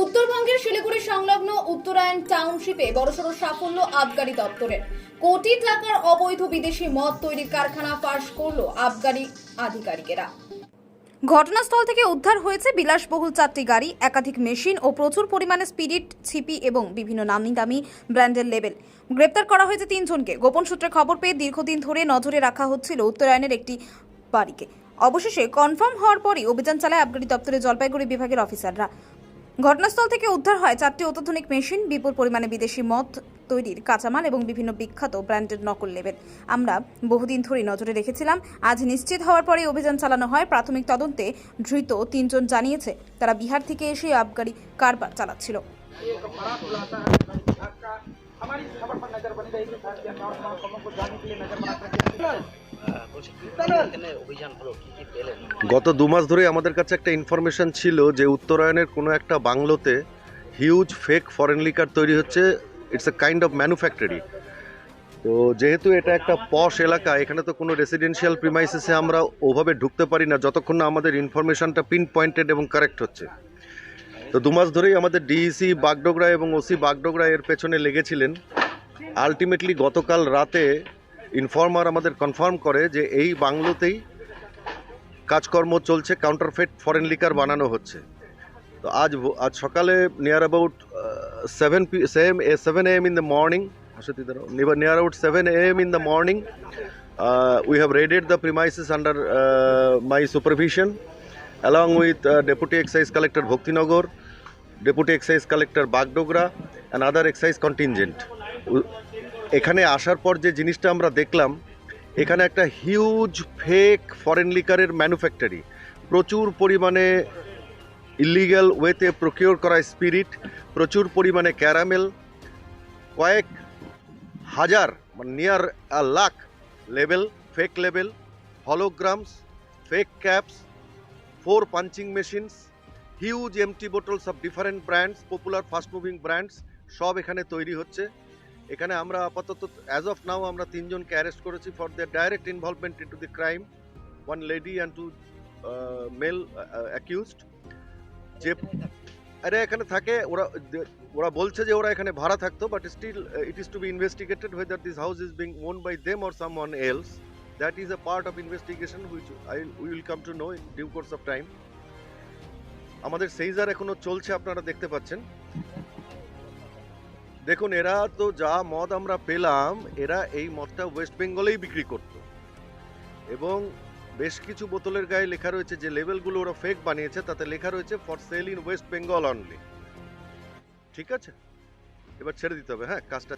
উত্তরবঙ্গের শিলিগুড়ি সংলগ্ন উত্তরায়ণ টাউনশিপে বড়সড় সাফল্য আবগারি দপ্তরের কোটি টাকার অবৈধ বিদেশি মদ তৈরির কারখানা ফাঁস করল আবগারি আধিকারিকেরা। ঘটনাস্থল থেকে উদ্ধার হয়েছে বিলাসবহুল চারটি গাড়ি, একাধিক মেশিন ও প্রচুর পরিমাণে স্পিরিট, ছিপি এবং বিভিন্ন নামি দামি ব্র্যান্ডের লেবেল। গ্রেপ্তার করা হয়েছে তিনজনকে। গোপন সূত্রে খবর পেয়ে দীর্ঘদিন ধরে নজরে রাখা হচ্ছিল উত্তরায়ণের একটি বাড়িকে। অবশেষে কনফার্ম হওয়ার পরই অভিযান চালায় আবগারি দপ্তরের জলপাইগুড়ি বিভাগের অফিসাররা। ঘটনাস্থল থেকে উদ্ধার হয় চারটি অত্যাধুনিক মেশিন, বিপুল পরিমাণে বিদেশি মদ তৈরির কাঁচামাল এবং বিভিন্ন বিখ্যাত ব্র্যান্ডের নকল লেবেল। আমরা বহুদিন ধরে নজরে রেখেছিলাম, আজ নিশ্চিত হওয়ার পরে অভিযান চালানো হয়। প্রাথমিক তদন্তে ধৃত তিনজন জানিয়েছে, তারা বিহার থেকে এসে আবগারি কারবার চালাচ্ছিল। एक बड़ा खुलासा है आपका हमारी खबर पर नजर बनी रहेगी साथ ही अन्य और तमाम खबरों को जानने के लिए नजर बना रखें বলছি কি এখানে অভিযান হলো কি কি পেলেন গত দু মাস ধরে আমাদের কাছে একটা ইনফরমেশন ছিল যে উত্তরায়ণের কোনো একটা বাংলোতে হিউজ ফেক ফরেন লিকার তৈরি হচ্ছে it's a kind of manufactory তো যেহেতু এটা একটা পশ এলাকা এখানে তো কোনো রেসিডেন্সিয়াল প্রিমাইসেসে আমরা ওভাবে ঢুকতে পারি না যতক্ষণ না আমাদের ইনফরমেশনটা পিন পয়েন্টেড এবং কারেক্ট হচ্ছে তো দু মাস ধরেই আমাদের ডিইসি বাগডোগরা এবং ওসি বাগডোগরা এর পেছনে লেগেছিলেন। আলটিমেটলি গতকাল রাতে ইনফর্মার আমাদের কনফার্ম করে যে এই বাংলোতেই কাজকর্ম চলছে কাউন্টারফেট ফরেন লিকার বানানো হচ্ছে। তো আজ আজ সকালে near about seven P same A seven M in the morning near about seven M in the morning we have raided the premises under my supervision with uh, Deputy Excise Collector Bhaktinagar, Deputy Excise collector Bagdogra and other excise contingent এখানে আসার পর যে জিনিসটা আমরা দেখলাম এখানে একটা huge fake foreign লিকারের ম্যানুফ্যাক্টরি প্রচুর পরিমাণে ইলিগ্যাল ওয়েতে প্রকিওর করা স্পিরিট প্রচুর পরিমাণে ক্যারামেল কয়েক হাজার মানে near lakh level fake level holograms fake caps for punching machines, huge empty bottles of different brands popular fast moving brands সব এখানে তৈরি হচ্ছে। এখানে আমরা আপাতত অ্যাজ অফ নাও আমরা তিনজনকে অ্যারেস্ট করেছি for the direct involvement in to the crime one lady and two male accused যে, আরে, এখানে থাকে, ওরা ওরা বলছে যে ওরা এখানে ভাড়া থাকতো but still it is to be investigated whether this house is being own by them or some one else that is a part of investigation I, we will come to know in due course of time আমাদের সেইজার এখনও চলছে, আপনারা দেখতে পাচ্ছেন। দেখুন, এরা তো যা মদ আমরা পেলাম, এরা এই মদটা ওয়েস্ট বেঙ্গলেই বিক্রি করত। এবং বেশ কিছু বোতলের গায়ে লেখা রয়েছে, যে লেভেলগুলো ওরা ফেক বানিয়েছে, তাতে লেখা রয়েছে for sale in West Bengal only ঠিক আছে? এবার ছেড়ে দিতে হবে হ্যাঁ কাজটা